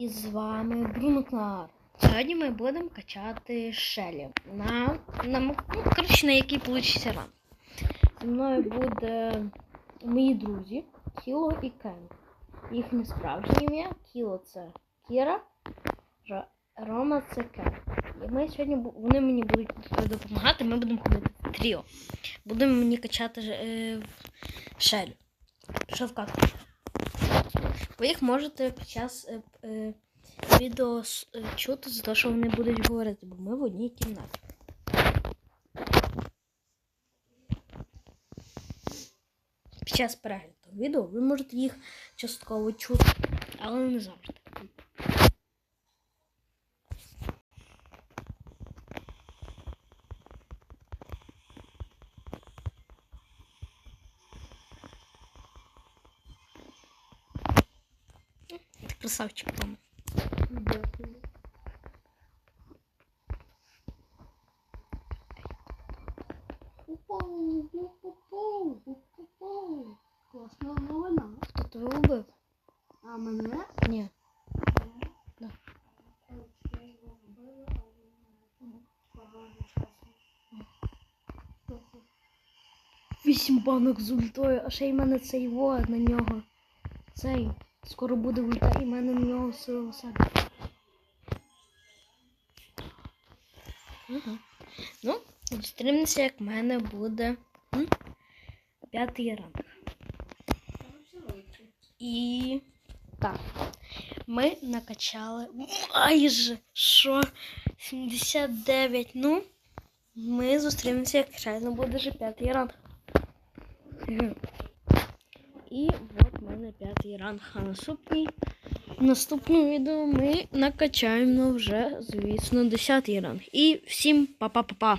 І з вами Брунокнар. Сьогодні ми будемо качати шелі. На, на, ну, коротше, на який получиться ран. Зі мною буде мої друзі Кіло і Кен. Їхнє справжнє ім'я Кіло це Кіра, Ро- Рома це Кен. І ми сьогодні вони мені будуть допомагати, ми будемо ходити в тріо. Будемо мені качати е, шелі. Що в катку? Ви їх можете під час е, е, відео е, чути за те, що вони будуть говорити, бо ми в одній кімнаті. Під час перегляду відео ви можете їх частково чути, але не завжди. Красавчик, Рома. Дякую. Класна новина. Хто тебе вбив? А мене? Ні. Вісім банок з ультою, а ще й мене цей во на нього. Цей. Скоро буде ульта, і в мене на нього сила. Ага. Ну, зустрінемося, як в мене буде п'ятий ранг. І так, ми накачали майже що 79. Ну, ми зустрінемося, як реально буде вже п'ятий ранг. Мене п'ятий ранг. А наступний в наступному відео ми накачаємо вже, звісно, 10 ранг. І всім па-па-па-па.